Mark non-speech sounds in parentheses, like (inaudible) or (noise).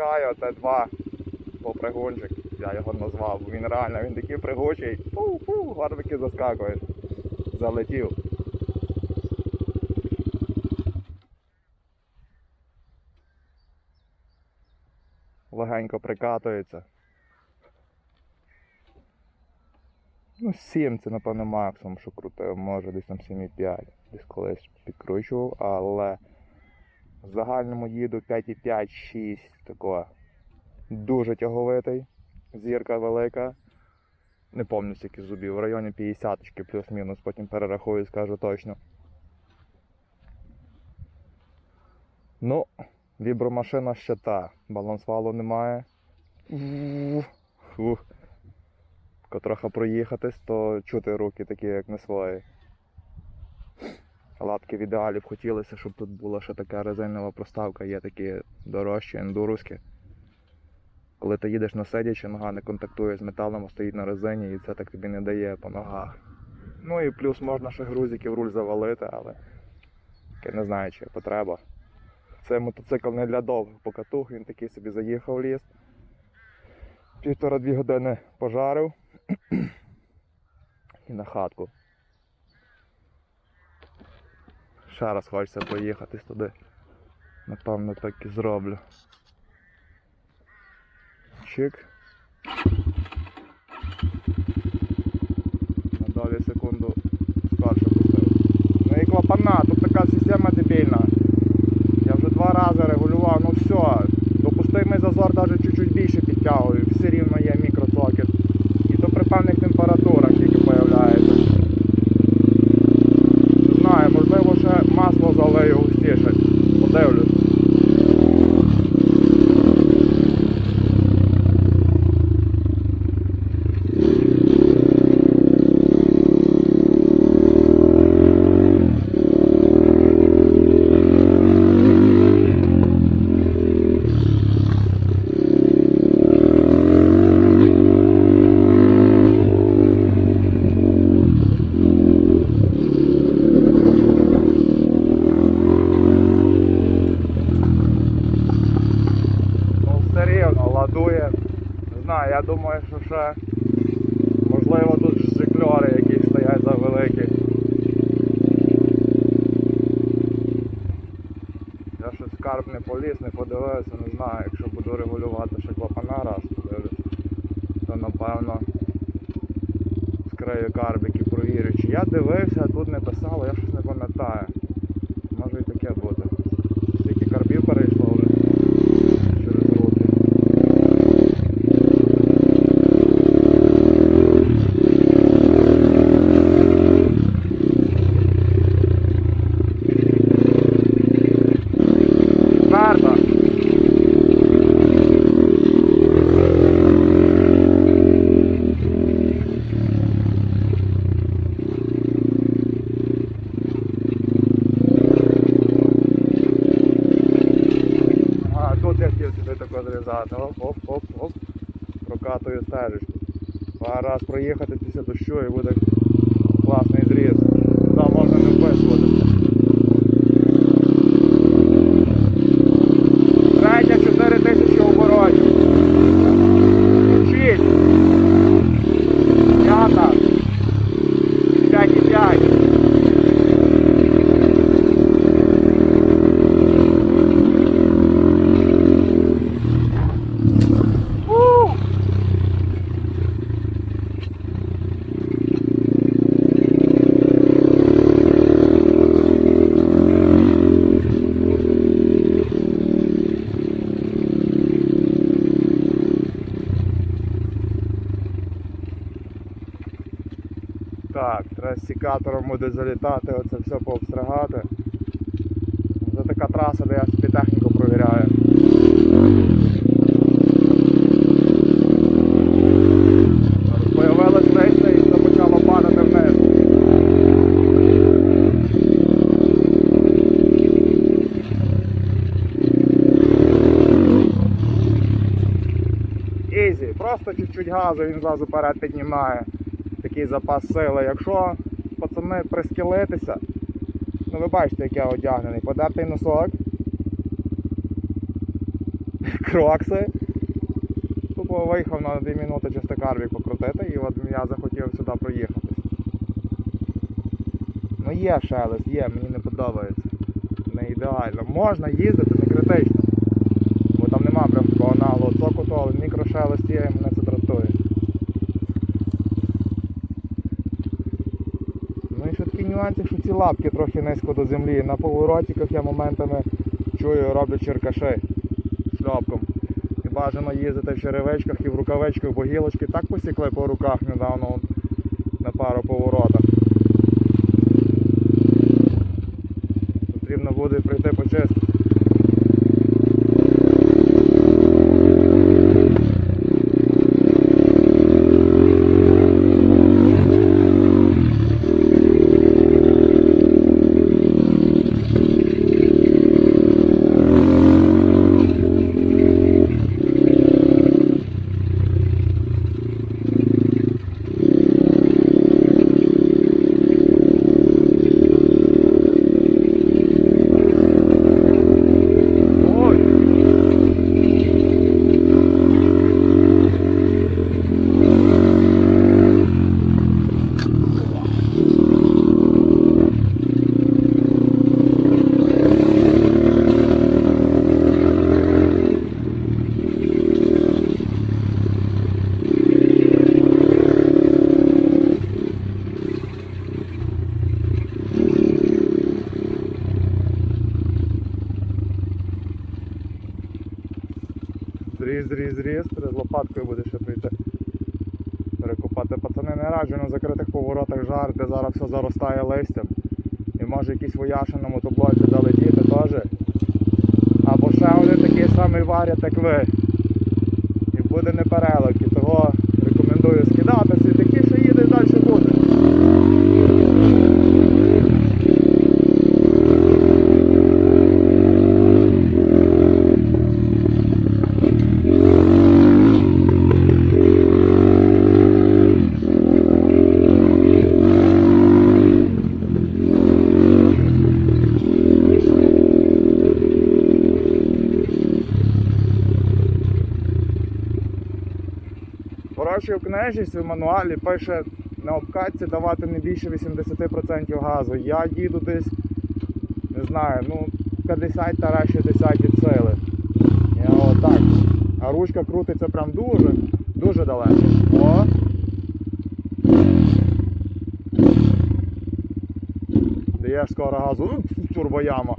запускаю, це два попригунчик, я його назвав. Він реально він такий пригучий. Фу-фу, гарбики заскакують. Залетів. Легенько прикатується. Ну, 7 це, напевно, максимум, що крутив, може десь там 7,5. Десь колись підкручував, але в загальному їду 5,5-6 такого. Дуже тяговитий, зірка велика. Не пам'ятаю скільки зубів, в районі 50 плюс-мінус, потім перерахую, скажу точно. Ну, вібромашина ще та. Балансвалу немає. Фух. Трохи проїхатись, то чути руки такі, як не свої. Лапки в ідеалі б хотілося, щоб тут була ще така резинова проставка, є такі дорожчі, ендуруські. Коли ти їдеш на сидячи, нога не контактує з металом, а стоїть на резині і це так тобі не дає по ногах. Ну і плюс можна ще грузики в руль завалити, але я не знаю, чи потреба. Це мотоцикл не для довгих покатух, він такий собі заїхав в ліс. Півтора-дві години пожарив (clears throat) і на хатку. Ще раз хочеться поїхати туди. Напевно так і зроблю. Чик. На долі секунду скорше пустив. Ну і клапана, тут така система дебільна. Я вже два рази регулював, ну все, допустимий зазор навіть чуть-чуть більше підтягую, все рівно є мікроцокет. І то при певних температурах тільки появляється. Не знаю, можливо ще масло залию густіше. Подивлюсь. Ну все рівно ладує. Не знаю, я думаю, що ще можливо тут жикльори якісь стоять за великі. Я щось в карп не поліз, не подивився, не знаю, якщо буду регулювати ще клапана раз, то напевно скрию карбик і провірю. Чи я дивився, а тут не писало, я щось не пам'ятаю. Може і таке бути. Скільки карбів перейшло вже через роки. Карта. А, тут я хотів сюди тако зрізати. Оп, оп, оп, оп. Прокатую стежечку. Пару раз проїхати після дощу і буде класний зріз. Там можна не вписувати. Сікатором буде залітати, оце все пообстригати. Це така траса, де я собі техніку провіряю. Появилась рейса і почало падати вниз. Ізі, просто чуть-чуть газу він зразу вперед піднімає. Такий запас сили. Якщо пацани прискілитися, ну ви бачите, як я одягнений, подертий носок. (laughs) крокси. Тупо виїхав на 2 минути чисто карвік покрутити і от я захотів сюди проїхатись. Ну є шелест, є, мені не подобається. Не ідеально. Можна їздити, не критично. Бо там нема прям такого наглого цокоту, але мікрошелест є мене це дратує. Ну і нюанси, що ці лапки трохи низько до землі. На поворотиках я моментами чую, роблю черкаши шляпком. І бажано їздити в черевичках і в рукавичках, бо гілочки так посікли по руках недавно на пару поворотах. Потрібно буде прийти почистити. Зріз, зріз, зріз, з лопаткою буде ще прийти. Перекопати пацани не раджу на закритих поворотах жар, де зараз все заростає листям. І може якісь вояши на мотоблоці залетіти теж. Або ще вони такий самий варять, як ви. І буде неперелик. І того рекомендую скидатися і такі, що їде далі буде. В книжці в мануалі пише на обкатці давати не більше 80% газу. Я їду десь, не знаю, ну 50 та 60 від сили. Я отак. А ручка крутиться прям дуже, дуже далеко. О! Даєш скоро газу, турбояма.